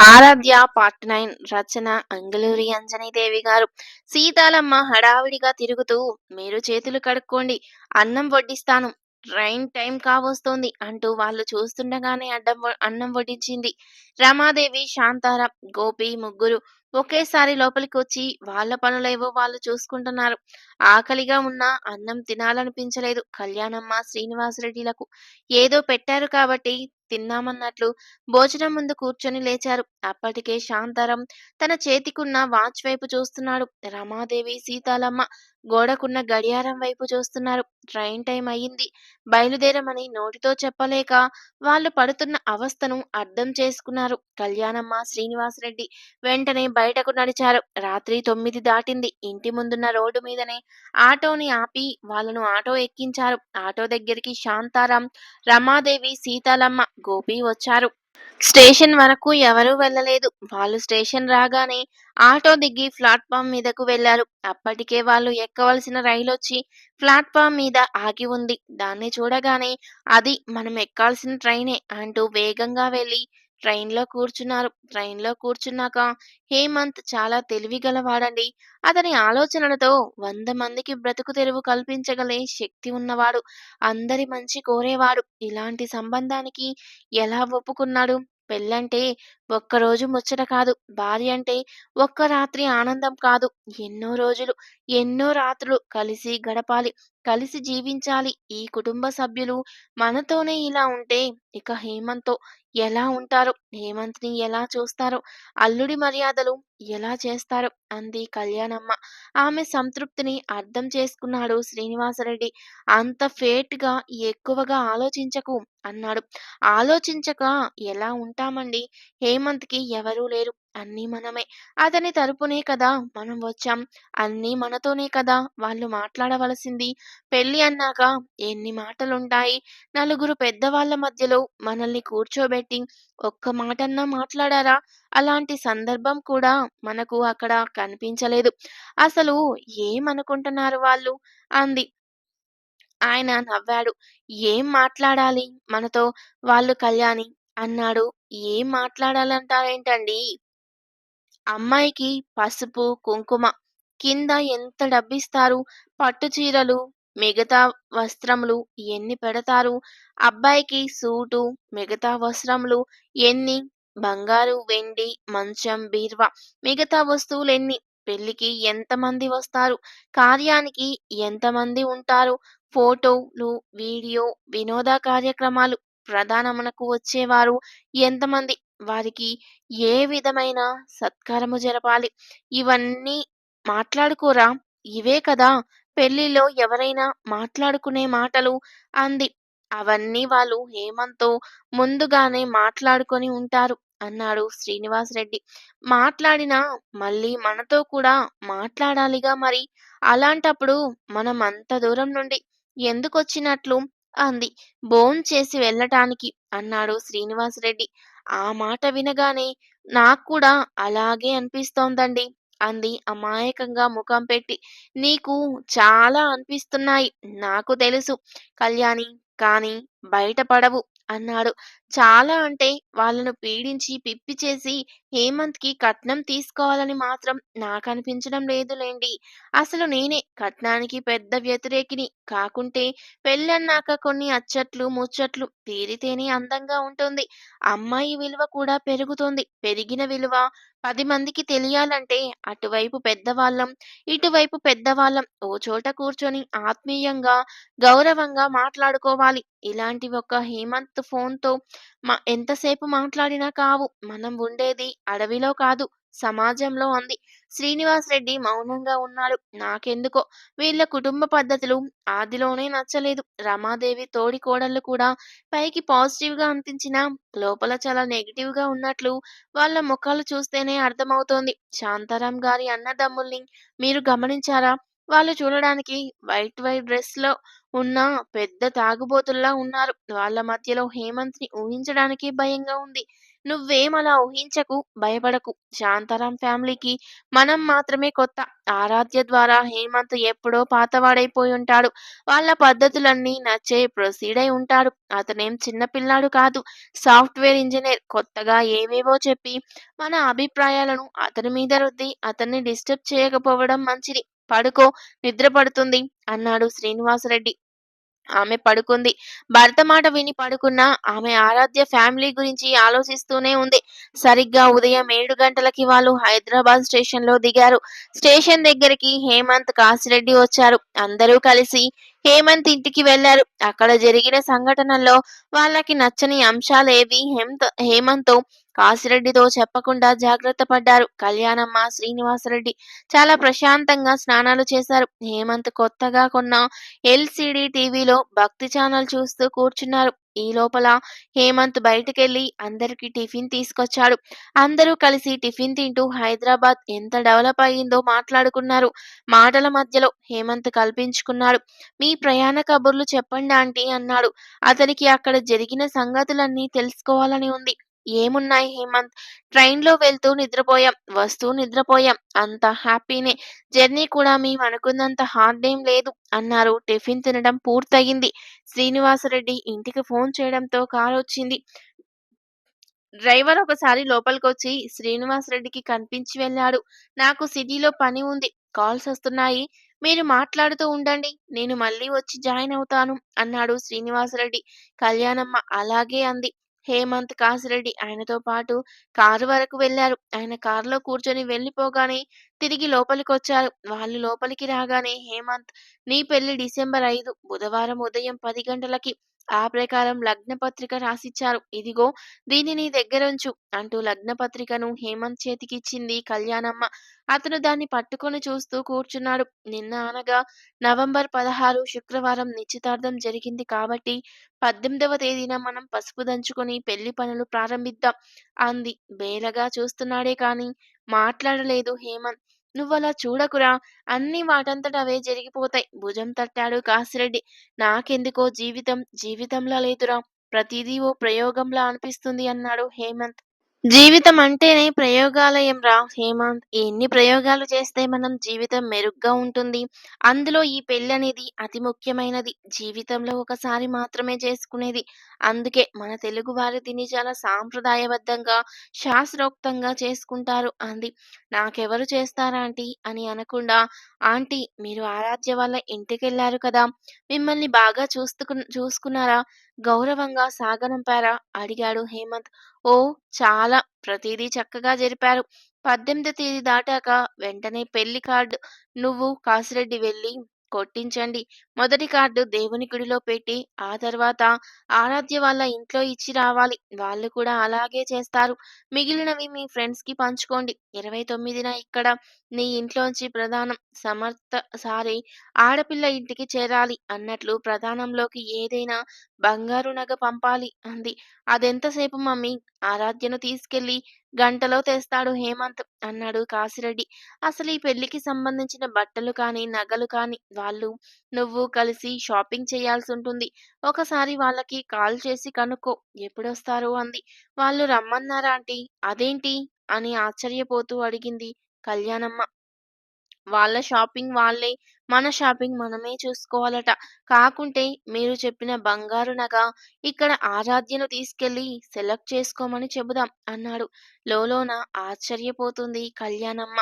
ఆరాధ్య part nine రచన అంగులూరి అంజనీదేవి గారు. సీతాలమ్మ హడావిడిగా తిరుగుతూ మీరు చేతులు కడుక్కోండి అన్నం వడ్డిస్తాను. ట్రైన్ టైం కావస్తోంది అంటూ వాళ్ళు చూస్తుండగానే అడ్డం అన్నం వడ్డించింది. రమాదేవి శాంతార గోపి ముగ్గురు ఒకేసారి లోపలికి వచ్చి వాళ్ళ పనులేవో వాళ్ళు చూసుకుంటున్నారు. ఆకలిగా ఉన్న అన్నం తినాలనిపించలేదు కళ్యాణమ్మ శ్రీనివాసరెడ్డిలకు. ఏదో పెట్టారు కాబట్టి తిన్నామన్నట్లు భోజనం ముందు కూర్చొని లేచారు. అప్పటికే శాంతారం తన చేతికున్న వాచ్ వైపు చూస్తున్నాడు. రమాదేవి సీతాలమ్మ గోడకున్న గడియారం వైపు చూస్తున్నారు. ట్రైన్ టైం అయ్యింది. బయలుదేరమని నోటితో చెప్పలేక వాళ్ళు పడుతున్న అవస్థను అర్థం చేసుకున్నారు. కళ్యాణమ్మ శ్రీనివాసరెడ్డి వెంటనే బయటకు నడిచారు. రాత్రి తొమ్మిది దాటింది. ఇంటి ముందున్న రోడ్డు మీదనే ఆటోని ఆపి వాళ్ళను ఆటో ఎక్కించారు. ఆటో దగ్గరికి శాంతారాం రమాదేవి సీతాలమ్మ గోపి వచ్చారు. స్టేషన్ వరకు ఎవరూ వెళ్ళలేదు. వాళ్ళు స్టేషన్ రాగానే ఆటో దిగి ప్లాట్ఫామ్ మీదకు వెళ్ళారు అప్పటికే వాళ్ళు ఎక్కవలసిన రైలు వచ్చి ప్లాట్ఫామ్ మీద ఆగి ఉంది. దాన్ని చూడగానే అది మనం ఎక్కాల్సిన ట్రైనే అంటూ వేగంగా వెళ్ళి ట్రైన్లో కూర్చున్నారు. ట్రైన్లో కూర్చున్నాక హేమంత్ చాలా తెలివిగలవాడండి. అతని ఆలోచనలతో వంద మందికి బ్రతుకు తెరువు కల్పించగలే శక్తి ఉన్నవాడు. అందరి మంచి కోరేవాడు. ఇలాంటి సంబంధానికి ఎలా ఒప్పుకున్నాడు? పెళ్ళంటే ఒక్కరోజు ముచ్చట కాదు. భార్య అంటే ఒక్క రాత్రి ఆనందం కాదు. ఎన్నో రోజులు ఎన్నో రాత్రులు కలిసి గడపాలి కలిసి జీవించాలి. ఈ కుటుంబ సభ్యులు మనతోనే ఇలా ఉంటే ఇక హేమంత్తో ఎలా ఉంటారో? హేమంత్ని ఎలా చూస్తారో? అల్లుడి మర్యాదలు ఎలా చేస్తారో? అంది కళ్యాణమ్మ. ఆమె సంతృప్తిని అర్థం చేసుకున్నాడు శ్రీనివాసరెడ్డి. అంత ఫేట్గా ఎక్కువగా ఆలోచించకు అన్నాడు. ఆలోచించక ఎలా ఉంటామండి? హేమంత్కి ఎవరూ లేరు. అన్నీ మనమే. అతని తరపునే కదా మనం వచ్చాం. అన్నీ మనతోనే కదా వాళ్ళు మాట్లాడవలసింది. పెళ్ళి అన్నాక ఎన్ని మాటలుంటాయి. నలుగురు పెద్దవాళ్ళ మధ్యలో మనల్ని కూర్చోబెట్టి ఒక్క మాటన్నా మాట్లాడారా? అలాంటి సందర్భం కూడా మనకు అక్కడ కనిపించలేదు. అసలు ఏమనుకుంటున్నారు వాళ్ళు? అంది. ఆయన నవ్వాడు. ఏం మాట్లాడాలి మనతో? వాళ్ళు కళ్యాణి అన్నాడు. ఏం మాట్లాడాలంటారేంటండి? అమ్మాయికి పసుపు కుంకుమ కింద ఎంత డబ్బిస్తారు? పట్టు చీరలు మిగతా వస్త్రములు ఎన్ని పెడతారు? అబ్బాయికి సూటు మిగతా వస్త్రములు ఎన్ని? బంగారు వెండి మంచం బీర్వా మిగతా వస్తువులు ఎన్ని పెళ్ళికి ఎంతమంది వస్తారు? కార్యానికి ఎంతమంది ఉంటారు? ఫోటోలు వీడియో వినోద కార్యక్రమాలు ప్రధానమునకు వచ్చేవారు. ఎంతమంది? వారికి ఏ విధమైన సత్కారము జరపాలి? ఇవన్నీ మాట్లాడుకోరా? ఇవే కదా. పెళ్ళిలో ఎవరైనా మాట్లాడుకునే మాటలు అంది. అవన్నీ వాళ్ళు హేమంతో ముందుగానే మాట్లాడుకొని ఉంటారు అన్నాడు శ్రీనివాస్ రెడ్డి మాట్లాడినా మళ్ళీ మనతో కూడా మాట్లాడాలిగా మరి. అలాంటప్పుడు మనం అంత దూరం నుండి ఎందుకొచ్చినట్లు? అంది. భోం చేసి వెళ్ళటానికి అన్నాడు శ్రీనివాసరెడ్డి. ఆ మాట వినగానే నాకు కూడా అలాగే అనిపిస్తోందండి అంది అమాయకంగా ముఖం పెట్టి. నీకు చాలా అనిపిస్తున్నాయి నాకు తెలుసు. కళ్యాణి కానీ బయటపడవు అన్నాడు. చాలా అంటే వాళ్ళను పీడించి పిప్పి చేసి హేమంత్కి కట్నం తీసుకోవాలని మాత్రం నాకు అనిపించడం లేదులేండి. అసలు నేనే కట్నానికి పెద్ద వ్యతిరేకిని కాకుంటే పెళ్ళన్నాక కొన్ని అచ్చట్లు ముచ్చట్లు తీరితేనే అందంగా ఉంటుంది. అమ్మాయి విలువ కూడా పెరుగుతుంది. పెరిగిన విలువ పది మందికి తెలియాలంటే అటువైపు పెద్దవాళ్ళం ఇటువైపు పెద్దవాళ్ళం. ఓ చోట కూర్చొని ఆత్మీయంగా గౌరవంగా మాట్లాడుకోవాలి. ఇలాంటి ఒక హేమంత్ ఫోన్తో మా ఎంతసేపు మాట్లాడినా కావు. మనం ఉండేది అడవిలో కాదు సమాజంలో అంది శ్రీనివాస్ రెడ్డి మౌనంగా ఉన్నాడు. నాకెందుకో? వీళ్ళ కుటుంబ పద్ధతులు ఆదిలోనే నచ్చలేదు. రమాదేవి తోడి కోడళ్ళు కూడా పైకి పాజిటివ్గా అనిపించినా లోపల చాలా నెగిటివ్గా ఉన్నట్లు వాళ్ళ ముఖాలు చూస్తేనే అర్థమవుతోంది. శాంతారాం గారి అన్నదమ్ముల్ని మీరు గమనించారా? వాళ్ళు చూడడానికి వైట్ వైట్ డ్రెస్లో ఉన్న పెద్ద తాగుబోతుల్లా ఉన్నారు వాళ్ళ మధ్యలో హేమంత్ని ఊహించడానికి భయంగా ఉంది నువ్వేమలా ఊహించకు, భయపడకు. శాంతారాం ఫ్యామిలీకి మనం మాత్రమే కొత్త. ఆరాధ్య ద్వారా హేమంత్ ఎప్పుడో పాతవాడైపోయుంటాడు. వాళ్ళ పద్ధతులన్నీ నచ్చే ప్రొసీడై ఉంటాడు. అతనేం చిన్న పిల్లాడు కాదు. సాఫ్ట్‌వేర్ ఇంజనీర్ కొత్తగా ఏవేవో చెప్పి మన అభిప్రాయాలను అతని మీద రుద్ది అతన్ని డిస్టర్బ్ చేయకపోవడం మంచిది. పడుకో నిద్ర పడుతుంది అన్నాడు శ్రీనివాసరెడ్డి. ఆమె పడుకుంది. భర్త మాట విని పడుకున్న ఆమె ఆరాధ్య ఫ్యామిలీ గురించి ఆలోచిస్తూనే ఉంది. సరిగ్గా ఉదయం ఏడు గంటలకి వాళ్ళు హైదరాబాద్ స్టేషన్లో దిగారు. స్టేషన్ దగ్గరికి హేమంత్, కాసిరెడ్డి వచ్చారు. అందరూ కలిసి హేమంత్ ఇంటికి వెళ్ళారు. అక్కడ జరిగిన సంఘటనల్లో వాళ్ళకి నచ్చని అంశాలేవి హేమంత్ హేమంత్ కాసిరెడ్డితో చెప్పకుండా జాగ్రత్త పడ్డారు. కళ్యాణమ్మ, శ్రీనివాసరెడ్డి చాలా ప్రశాంతంగా స్నానాలు చేశారు. హేమంత్ కొత్తగా కొన్న ఎల్సిడి టీవీలో భక్తి ఛానల్ చూస్తూ కూర్చున్నారు. ఈ లోపల హేమంత్ బయటకెళ్ళి అందరికీ టిఫిన్ తీసుకొచ్చాడు. అందరూ కలిసి టిఫిన్ తింటూ హైదరాబాద్ ఎంత డెవలప్ అయిందో మాట్లాడుకున్నారు. మాటల మధ్యలో హేమంత్ కల్పించుకున్నాడు. మీ ప్రయాణ కబుర్లు చెప్పండి ఆంటీ అన్నాడు. అతనికి అక్కడ జరిగిన సంగతులన్నీ తెలుసుకోవాలని ఉంది. ఏమున్నాయి హేమంత్? ట్రైన్‌లో వెళ్తూ నిద్రపోయాం. వస్తూ నిద్రపోయాం. అంత హ్యాపీనే. జర్నీ కూడా మేము అనుకున్నంత హార్డ్ ఏం లేదు అన్నారు. టిఫిన్ తినడం పూర్తయింది. శ్రీనివాసరెడ్డి ఇంటికి ఫోన్ చేయడంతో కారు వచ్చింది డ్రైవర్ ఒకసారి లోపలికొచ్చి శ్రీనివాసరెడ్డికి కనిపించి వెళ్ళాడు. నాకు సిటీలో పని ఉంది. కాల్స్ వస్తున్నాయి మీరు మాట్లాడుతూ ఉండండి. నేను మళ్ళీ వచ్చి జాయిన్ అవుతాను అన్నాడు శ్రీనివాసరెడ్డి. కళ్యాణమ్మ అలాగే అంది. హేమంత్, కాసిరెడ్డి ఆయనతో పాటు కారు వరకు వెళ్ళారు. ఆయన కారులో కూర్చొని వెళ్ళిపోగానే తిరిగి లోపలికొచ్చారు. వాళ్ళు లోపలికి రాగానే హేమంత్ నీ పెళ్ళి డిసెంబర్ ఐదు బుధవారం ఉదయం పది గంటలకి. ఆ ప్రకారం లగ్నపత్రిక రాసిచ్చారు. ఇదిగో దీనిని దగ్గరుంచు అంటూ లగ్నపత్రికను హేమంత్ చేతికిచ్చింది కళ్యాణమ్మ. అతను దాన్ని పట్టుకొని చూస్తూ కూర్చున్నాడు. నిన్న అనగా నవంబర్ పదహారు శుక్రవారం నిశ్చితార్థం జరిగింది కాబట్టి పద్దెనిమిదవ తేదీన మనం పసుపు దంచుకొని పెళ్ళి పనులు ప్రారంభిద్దాం అంది. బేలగా చూస్తున్నాడే కానీ మాట్లాడలేదు హేమంత్. నువ్వలా చూడకురా! అన్నీ వాటంతట అవే జరిగిపోతాయి భుజం తట్టాడు కాసిరెడ్డి నాకెందుకో జీవితం జీవితంలా లేదురా! ప్రతిదీ ఓ ప్రయోగంలా అనిపిస్తుంది అన్నాడు హేమంత్. జీవితం అంటేనే ప్రయోగాలయంరా హేమంత్. ఎన్ని ప్రయోగాలు చేస్తే మనం జీవితం మెరుగ్గా ఉంటుంది. అందులో ఈ పెళ్ళనేది అతి ముఖ్యమైనది. జీవితంలో ఒకసారి మాత్రమే చేసుకునేది. అందుకే మన తెలుగు వారు దీన్ని చాలా సాంప్రదాయబద్ధంగా, శాస్త్రోక్తంగా చేసుకుంటారు అంది. నాకెవరు చేస్తారాంటీ అని అనకుండా ఆంటీ మీరు ఆరాధ్య వాళ్ళ ఇంటికెళ్ళారు కదా! మిమ్మల్ని బాగా చూస్తుకు చూసుకున్నారా? గౌరవంగా సాగనంపారా? అడిగాడు హేమంత్. ఓ చాలా. ప్రతిదీ చక్కగా జరిపారు. పద్దెనిమిది తేదీ దాటాక వెంటనే పెళ్ళి కార్డు నువ్వు, కాసిరెడ్డి వెళ్ళి కొట్టించండి. మొదటి కార్డు దేవుని గుడిలో పెట్టి ఆ తర్వాత ఆరాధ్య వాళ్ళ ఇంట్లో ఇచ్చి రావాలి. వాళ్ళు కూడా అలాగే చేస్తారు. మిగిలినవి మీ ఫ్రెండ్స్‌కి పంచుకోండి. ఇరవై తొమ్మిదిన ఇక్కడ నీ ఇంట్లోంచి ప్రధానం సమర్థ సారీ ఆడపిల్ల ఇంటికి చేరాలి అన్నట్లు ప్రధానంలోకి ఏదైనా బంగారు నగ పంపాలి అంది. అదెంతసేపు మమ్మీ? ఆరాధ్యను తీసుకెళ్ళి గంటలో తెస్తాడు హేమంత్ అన్నాడు కాసిరెడ్డి అసలు ఈ పెళ్ళికి సంబంధించిన బట్టలు కానీ, నగలు కానీ వాళ్ళు, నువ్వు కలిసి షాపింగ్ చేయాల్సి ఉంటుంది ఒకసారి వాళ్ళకి కాల్ చేసి కనుక్కో ఎప్పుడొస్తారు అంది. వాళ్ళు రమ్మన్నారాంటీ. అదేంటి? అని ఆశ్చర్యపోతూ అడిగింది కళ్యాణమ్మ. వాళ్ళ షాపింగ్ వాళ్ళే, మన షాపింగ్ మనమే చూసుకోవాలట. కాకుంటే మీరు చెప్పిన బంగారు నగ ఇక్కడ ఆరాధ్యను తీసుకెళ్ళి సెలెక్ట్ చేసుకోమని చెబుదాం అన్నాడు. లోలోన ఆశ్చర్యపోతుంది కళ్యాణమ్మ.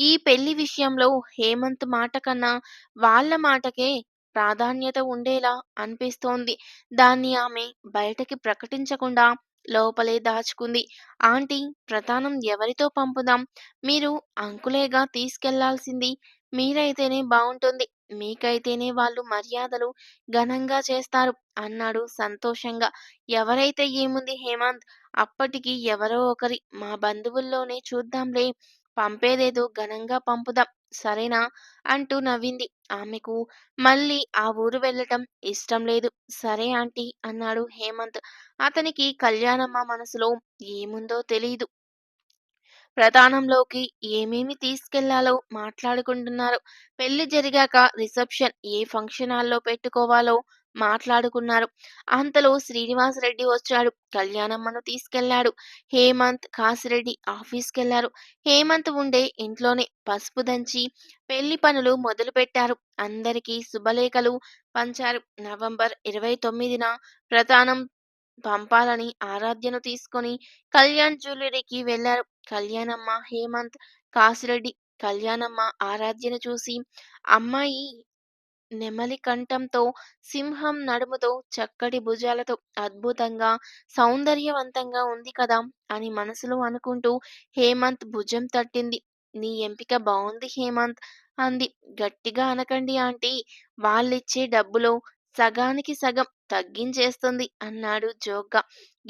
ఈ పెళ్ళి విషయంలో హేమంత్ మాట కన్నా వాళ్ళ మాటకే ప్రాధాన్యత ఉండేలా అనిపిస్తోంది. దాన్ని ఆమె బయటకి ప్రకటించకుండా లోపలే దాచుకుంది. ఆంటీ ప్రధానం ఎవరితో పంపుదాం? మీరు అంకులేగా తీసుకెళ్ళాల్సింది. మీరైతేనే బాగుంటుంది మీకైతేనే వాళ్ళు మర్యాదలు ఘనంగా చేస్తారు అన్నాడు సంతోషంగా. ఎవరైతే ఏముంది హేమంత్ అప్పటికి ఎవరో ఒకరి మా బంధువుల్లోనే చూద్దాంలే. పంపేదేదో ఘనంగా పంపుదాం. సరేనా? అంటూ నవ్వింది. ఆమెకు మళ్ళీ ఆ ఊరు వెళ్ళటం ఇష్టం లేదు. సరే ఆంటీ అన్నాడు హేమంత్. అతనికి కళ్యాణమ్మ మనసులో ఏముందో తెలియదు ప్రధానంలోకి ఏమేమి తీసుకెళ్ళాలో మాట్లాడుకుంటున్నారు. పెళ్ళి జరిగాక రిసెప్షన్ ఏ ఫంక్షన్ హాల్లో పెట్టుకోవాలో మాట్లాడుకున్నారు. అంతలో శ్రీనివాసరెడ్డి వచ్చాడు. కళ్యాణమ్మను తీసుకెళ్ళాడు. హేమంత్, కాశిరెడ్డి ఆఫీస్‌కెళ్ళారు. హేమంత్ ఉండే ఇంట్లోనే పసుపు దంచి పెళ్ళి పనులు మొదలుపెట్టారు. అందరికీ శుభలేఖలు పంచారు. నవంబర్ ఇరవై తొమ్మిదిన ప్రధానం పంపాలని ఆరాధ్యను తీసుకొని కళ్యాణ్ జ్యువెలరీకి వెళ్ళారు. కళ్యాణమ్మ, హేమంత్, కాశిరెడ్డి. కళ్యాణమ్మ ఆరాధ్యను చూసి అమ్మాయి నెమలి కంఠంతో, సింహం నడుముతో, చక్కటి భుజాలతో అద్భుతంగా, సౌందర్యవంతంగా ఉంది కదా! అని మనసులో అనుకుంటూ హేమంత్ భుజం తట్టింది. నీ ఎంపిక బావుంది హేమంత్ అంది. గట్టిగా అనకండి ఆంటీ. వాళ్ళిచ్చే డబ్బులో సగానికి సగం తగ్గించేస్తుంది అన్నాడు జోగ్గా.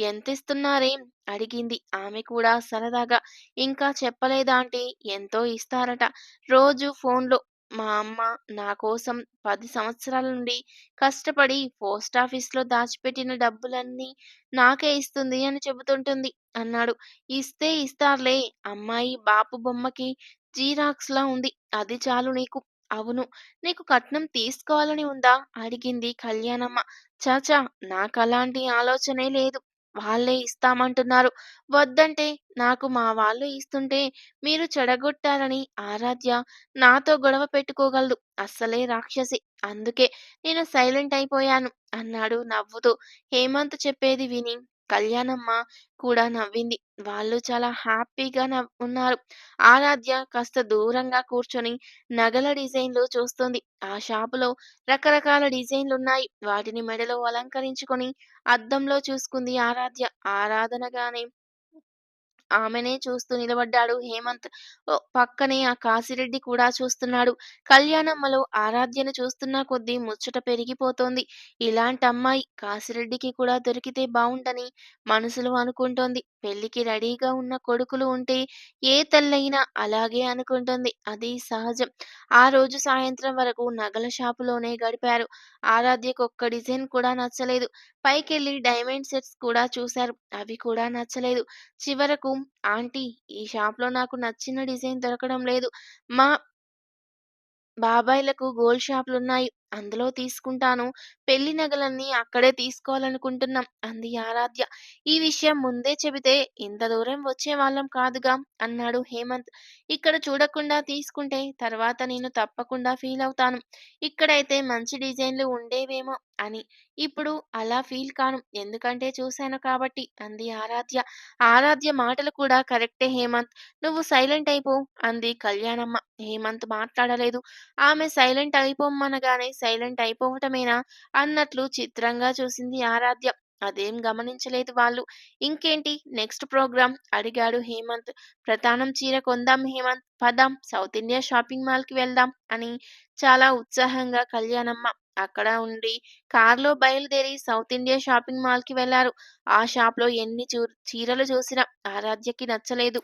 ఎంతిస్తున్నారేం? అడిగింది ఆమె కూడా సరదాగా. ఇంకా చెప్పలేదాంటీ. ఎంతో ఇస్తారట. రోజూ ఫోన్‌లో మా అమ్మ నా కోసం పది సంవత్సరాల నుండి కష్టపడి పోస్ట్ ఆఫీస్లో దాచిపెట్టిన డబ్బులన్నీ నాకే ఇస్తుంది అని చెబుతుంటుంది అన్నాడు. ఇస్తే ఇస్తారులే. అమ్మాయి బాపు బొమ్మకి జీరాక్స్లా ఉంది. అది చాలు నీకు. అవును. నీకు కట్నం తీసుకోవాలని ఉందా? అడిగింది కళ్యాణమ్మ. చాచా నాకు అలాంటి ఆలోచనే లేదు. వాళ్ళే ఇస్తామంటున్నారు. వద్దంటే నాకు మా వాళ్ళు ఇస్తుంటే మీరు చెడగొట్టారని ఆరాధ్య నాతో గొడవ పెట్టుకోగలదు. అస్సలే రాక్షసి. అందుకే నేను సైలెంట్ అయిపోయాను అన్నాడు నవ్వుతూ. హేమంత్ చెప్పేది విని కళ్యాణమ్మ కూడా నవ్వింది. వాళ్ళు చాలా హ్యాపీగా నవ్ ఉన్నారు. ఆరాధ్య కాస్త దూరంగా కూర్చొని నగల డిజైన్‌లు చూస్తుంది ఆ షాపులో రకరకాల డిజైన్‌లున్నాయి. వాటిని మెడలో అలంకరించుకొని అద్దంలో చూసుకుంది ఆరాధ్య. ఆరాధనగానే ఆమెనే చూస్తూ నిలబడ్డాడు హేమంత్. పక్కనే ఆ కాశిరెడ్డి కూడా చూస్తున్నాడు. కళ్యాణమ్మలో ఆరాధ్యను చూస్తున్న కొద్దీ ముచ్చట పెరిగిపోతోంది. ఇలాంటి అమ్మాయి కాశిరెడ్డికి కూడా దొరికితే బావుండని మనసులో అనుకుంటోంది. పెళ్ళికి రెడీగా ఉన్న కొడుకులు ఉంటే ఏ తల్లయినా అలాగే అనుకుంటుంది. అది సహజం. ఆ రోజు సాయంత్రం వరకు నగల షాపులోనే గడిపారు. ఆరాధ్యకు ఒక్క డిజైన్ కూడా నచ్చలేదు. పైకెళ్ళి డైమండ్ సెట్స్ కూడా చూశారు. అవి కూడా నచ్చలేదు. చివరకు ఆంటీ ఈ షాప్‌లో నాకు నచ్చిన డిజైన్ దొరకడం లేదు. మా బాబాయ్లకు గోల్డ్ షాపులున్నాయి. అందులో తీసుకుంటాను. పెళ్ళి నగలన్నీ అక్కడే తీసుకోవాలనుకుంటున్నాం అంది ఆరాధ్య. ఈ విషయం ముందే చెబితే ఇంత దూరం వచ్చేవాళ్ళం కాదుగా అన్నాడు హేమంత్. ఇక్కడ చూడకుండా తీసుకుంటే తర్వాత నేను తప్పకుండా ఫీలవుతాను. ఇక్కడైతే మంచి డిజైన్‌లు ఉండేవేమో అని. ఇప్పుడు అలా ఫీల్ కాను. ఎందుకంటే చూశాను కాబట్టి అంది ఆరాధ్య. ఆరాధ్య మాటలు కూడా కరెక్టే హేమంత్. నువ్వు సైలెంట్ అయిపో అంది కళ్యాణమ్మ. హేమంత్ మాట్లాడలేదు. ఆమె సైలెంట్ అయిపొమ్మనగానే సైలెంట్ అయిపోవటమేనా అన్నట్లు చిత్రంగా చూసింది ఆరాధ్య. అదేం గమనించలేదు వాళ్ళు. ఇంకేంటి నెక్స్ట్ ప్రోగ్రామ్ అడిగాడు హేమంత్. ప్రధానం చీర కొందాం హేమంత్. పదాం సౌత్ ఇండియా షాపింగ్ మాల్‌కి వెళ్దాం అని చాలా ఉత్సాహంగా కళ్యాణమ్మ అక్కడ ఉండి కారులో బయలుదేరి సౌత్ ఇండియా షాపింగ్ మాల్కి వెళ్ళారు. ఆ షాప్లో ఎన్ని చీరలు చూసినా ఆరాధ్యకి నచ్చలేదు.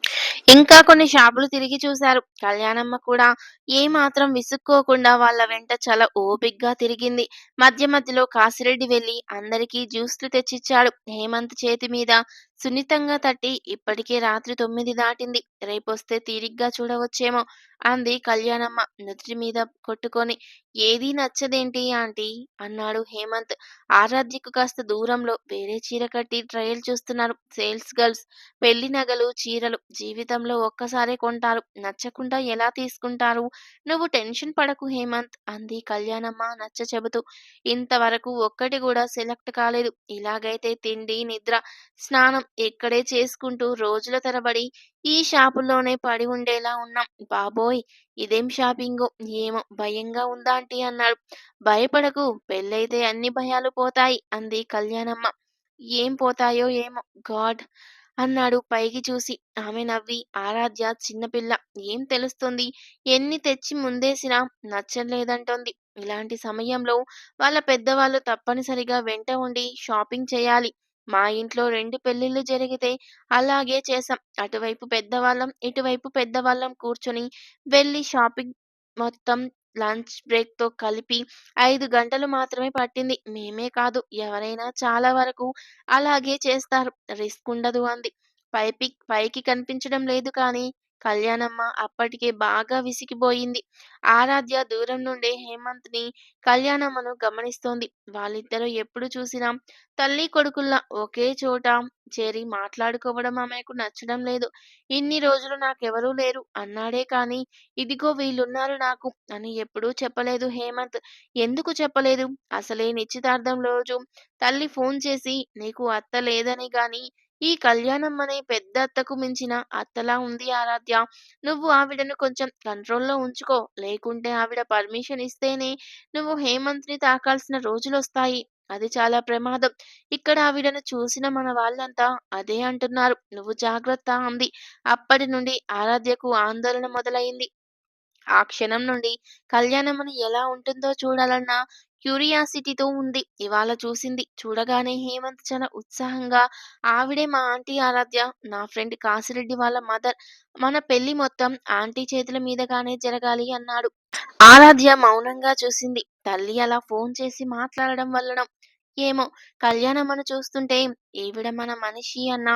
ఇంకా కొన్ని షాపులు తిరిగి చూశారు. కళ్యాణమ్మ కూడా ఏమాత్రం విసుక్కోకుండా వాళ్ళ వెంట చాలా ఓపిగ్గా తిరిగింది. మధ్య మధ్యలో కాశిరెడ్డి వెళ్ళి అందరికీ జ్యూస్‌లు తెచ్చిచ్చాడు. హేమంత్ చేతి మీద సున్నితంగా తట్టి ఇప్పటికే రాత్రి తొమ్మిది దాటింది. రేపొస్తే తీరిగ్గా చూడవచ్చేమో అంది కళ్యాణమ్మ నుదుటి మీద కొట్టుకొని. ఏదీ నచ్చదేంటి ఆంటీ అన్నాడు హేమంత్. ఆరాధ్యకు కాస్త దూరంలో వేరే చీర కట్టి ట్రయల్ చూస్తున్నారు సేల్స్ గర్ల్స్. పెళ్ళి నగలు, చీరలు జీవితంలో ఒక్కసారే కొంటారు. నచ్చకుండా ఎలా తీసుకుంటారు? నువ్వు టెన్షన్ పడకు హేమంత్ అంది కళ్యాణమ్మ నచ్చచెబుతూ. ఇంతవరకు ఒక్కటి కూడా సెలెక్ట్ కాలేదు. ఇలాగైతే తిండి, నిద్ర, స్నానం ఇక్కడే చేసుకుంటూ రోజుల తరబడి ఈ షాపులోనే పడి ఉండేలా ఉన్నాం. బాబోయ్! ఇదేం షాపింగ్ ఏమో భయంగా ఉందా అంటీ అన్నాడు. భయపడకు పెళ్ళైతే అన్ని భయాలు పోతాయి అంది కళ్యాణమ్మ. ఏం పోతాయో ఏమో గాడ్ అన్నాడు పైకి చూసి. ఆమె నవ్వి ఆరాధ్య చిన్నపిల్ల. ఏం తెలుస్తుంది? ఎన్ని తెచ్చి ముందేసినా నచ్చలేదంటోంది. ఇలాంటి సమయంలో వాళ్ళ పెద్దవాళ్ళు తప్పనిసరిగా వెంట ఉండి షాపింగ్ చేయాలి. మా ఇంట్లో రెండు పెళ్ళిళ్ళు జరిగితే అలాగే చేశాం. అటువైపు పెద్దవాళ్ళం, ఇటువైపు పెద్దవాళ్ళం కూర్చొని వెళ్ళి షాపింగ్ మొత్తం లంచ్ బ్రేక్‌తో కలిపి ఐదు గంటలు మాత్రమే పట్టింది. మేమే కాదు ఎవరైనా చాలా వరకు అలాగే చేస్తారు. రిస్క్ ఉండదు అంది. పైపి పైకి కనిపించడం లేదు కానీ కళ్యాణమ్మ అప్పటికే బాగా విసిగిపోయింది. ఆరాధ్య దూరం నుండే హేమంత్‌ని, కళ్యాణమ్మను గమనిస్తోంది. వాళ్ళిద్దరూ ఎప్పుడు చూసినా తల్లి కొడుకుల్లా ఒకే చోట చేరి మాట్లాడుకోవడం ఆమెకు నచ్చడం లేదు. ఇన్ని రోజులు నాకెవరూ లేరు అన్నాడే కానీ, ఇదిగో వీళ్ళున్నారు నాకు అని ఎప్పుడూ చెప్పలేదు హేమంత్. ఎందుకు చెప్పలేదు? అసలే నిశ్చితార్థం రోజు తల్లి ఫోన్ చేసి నీకు అత్త లేదని గాని, ఈ కళ్యాణమ్మనే పెద్ద అత్తకు మించిన అత్తలా ఉంది ఆరాధ్య. నువ్వు ఆవిడను కొంచెం కంట్రోల్‌లో ఉంచుకో. లేకుంటే ఆవిడ పర్మిషన్ ఇస్తేనే నువ్వు హేమంత్‌ని తాకాల్సిన రోజులొస్తాయి. అది చాలా ప్రమాదం. ఇక్కడ ఆవిడను చూసిన మన వాళ్ళంతా అదే అంటున్నారు. నువ్వు జాగ్రత్త అంది. అప్పటి నుండి ఆరాధ్యకు ఆందోళన మొదలైంది ఆ క్షణం నుండి కళ్యాణమని ఎలా ఉంటుందో చూడాలన్న క్యూరియాసిటీతో ఉంది. ఇవాళ చూసింది. చూడగానే హేమంత్ చాలా ఉత్సాహంగా ఆవిడే మా ఆంటీ ఆరాధ్య. నా ఫ్రెండ్ కాశిరెడ్డి వాళ్ళ మదర్. మన పెళ్ళి మొత్తం ఆంటీ చేతుల మీదగానే జరగాలి అన్నాడు. ఆరాధ్య మౌనంగా చూసింది. తల్లి అలా ఫోన్ చేసి మాట్లాడడం వల్లనో ఏమో కళ్యాణం అని చూస్తుంటే ఈవిడ మన మనిషి అన్న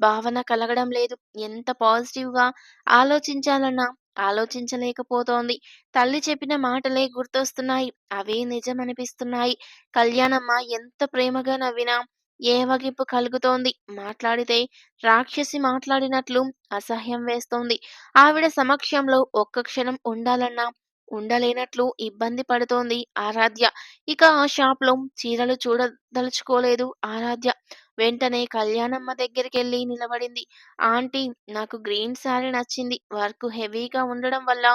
భావన కలగడం లేదు. ఎంత పాజిటివ్‌గా ఆలోచించాలన్నా ఆలోచించలేకపోతోంది. తల్లి చెప్పిన మాటలే గుర్తొస్తున్నాయి. అవే నిజమనిపిస్తున్నాయి. కళ్యాణమ్మ ఎంత ప్రేమగా నవ్వినా ఏవగింపు కలుగుతోంది. మాట్లాడితే రాక్షసి మాట్లాడినట్లు అసహ్యం వేస్తోంది. ఆవిడ సమక్షంలో ఒక్క క్షణం ఉండాలన్నా ఉండలేనట్లు ఇబ్బంది పడుతోంది ఆరాధ్య. ఇక ఆ షాప్‌లో చీరలు చూడదలుచుకోలేదు ఆరాధ్య. వెంటనే కళ్యాణమ్మ దగ్గరికెళ్ళి నిలబడింది. ఆంటీ నాకు గ్రీన్ శారీ నచ్చింది. వర్క్ హెవీగా ఉండడం వల్ల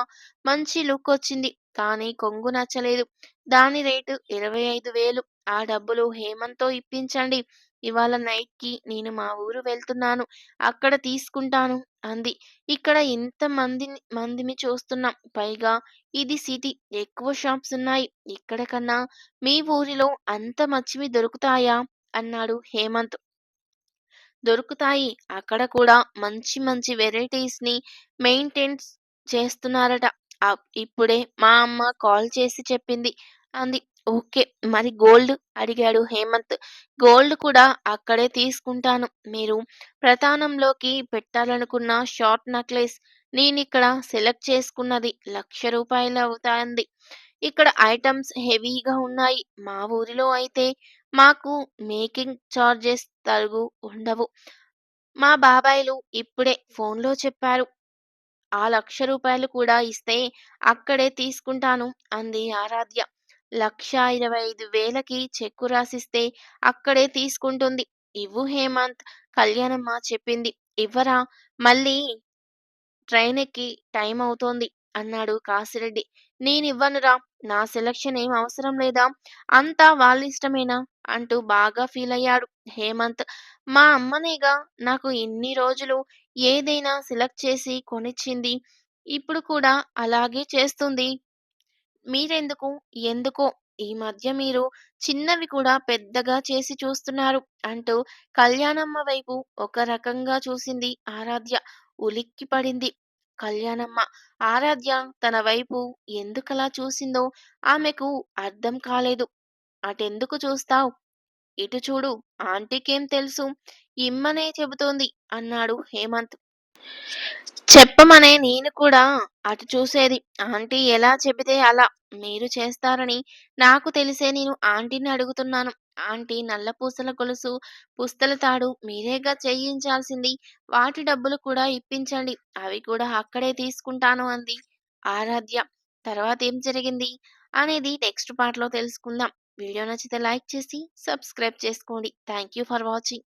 మంచి లుక్ వచ్చింది కానీ కొంగు నచ్చలేదు. దాని రేటు ఇరవై ఐదు వేలు. ఆ డబ్బులు హేమంతో ఇప్పించండి. ఇవాళ నైట్కి నేను మా ఊరు వెళ్తున్నాను. అక్కడ తీసుకుంటాను అంది. ఇక్కడ ఇంత మందిని చూస్తున్నాం. పైగా ఇది సిటీ. ఎక్కువ షాప్స్ ఉన్నాయి ఇక్కడ కన్నా మీ ఊరిలో అంత మంచివి దొరుకుతాయా? అన్నాడు హేమంత్. దొరుకుతాయి. అక్కడ కూడా మంచి మంచి వెరైటీస్‌ని మెయింటైన్ చేస్తున్నారట. ఇప్పుడే మా అమ్మ కాల్ చేసి చెప్పింది అంది. ఓకే. మరి గోల్డ్? అడిగాడు హేమంత్. గోల్డ్ కూడా అక్కడే తీసుకుంటాను. మీరు ప్రధానంలోకి పెట్టాలనుకున్న షార్ట్ నెక్లెస్ నేను ఇక్కడ సెలెక్ట్ చేసుకున్నది లక్ష రూపాయలు అవుతాయంది ఇక్కడ ఐటమ్స్ హెవీగా ఉన్నాయి. మా ఊరిలో అయితే మాకు మేకింగ్ చార్జెస్ తరుగు ఉండవు. మా బాబాయిలు ఇప్పుడే ఫోన్‌లో చెప్పారు. ఆ లక్ష రూపాయలు కూడా ఇస్తే అక్కడే తీసుకుంటాను అంది ఆరాధ్య. లక్ష ఇరవై ఐదు వేలకి చెక్కు రాసిస్తే అక్కడే తీసుకుంటుంది. ఇవ్వు హేమంత్ కళ్యాణమ్మ చెప్పింది. ఇవ్వరా? మళ్ళీ ట్రైన్ ఎక్కి టైం అవుతోంది అన్నాడు కాశిరెడ్డి. నేనివ్వనురా! నా సెలక్షన్ ఏం అవసరం లేదా? అంతా వాళ్ళిష్టమేనా? అంటూ బాగా ఫీల్ అయ్యాడు హేమంత్. మా అమ్మనేగా నాకు ఇన్ని రోజులు ఏదైనా సెలెక్ట్ చేసి కొనిచ్చింది. ఇప్పుడు కూడా అలాగే చేస్తుంది. మీరెందుకు? ఎందుకో ఈ మధ్య మీరు చిన్నవి కూడా పెద్దగా చేసి చూస్తున్నారు అంటూ కళ్యాణమ్మ వైపు ఒక రకంగా చూసింది ఆరాధ్య. ఉలిక్కి పడింది కళ్యాణమ్మ. ఆరాధ్య తన వైపు ఎందుకలా చూసిందో ఆమెకు అర్థం కాలేదు. అటెందుకు చూస్తావ్? ఇటు చూడు. ఆంటీకేం తెలుసు? ఇమ్మనే చెబుతోంది అన్నాడు హేమంత్. చెప్పమనే నేను కూడా అటు చూసేది. ఆంటీ ఎలా చెబితే అలా మీరు చేస్తారని నాకు తెలిసే నేను ఆంటీని అడుగుతున్నాను. ఆంటీ నల్లపూసల గొలుసు, పుస్తల తాడు మీరేగా చేయించాల్సింది. వాటి డబ్బులు కూడా ఇప్పించండి. అవి కూడా అక్కడే తీసుకుంటాను అంది ఆరాధ్య. తర్వాతేం జరిగింది? అనేది నెక్స్ట్ పార్ట్‌లో తెలుసుకుందాం. వీడియో నచ్చితే లైక్ చేసి సబ్స్క్రైబ్ చేసుకోండి. Thank you for watching.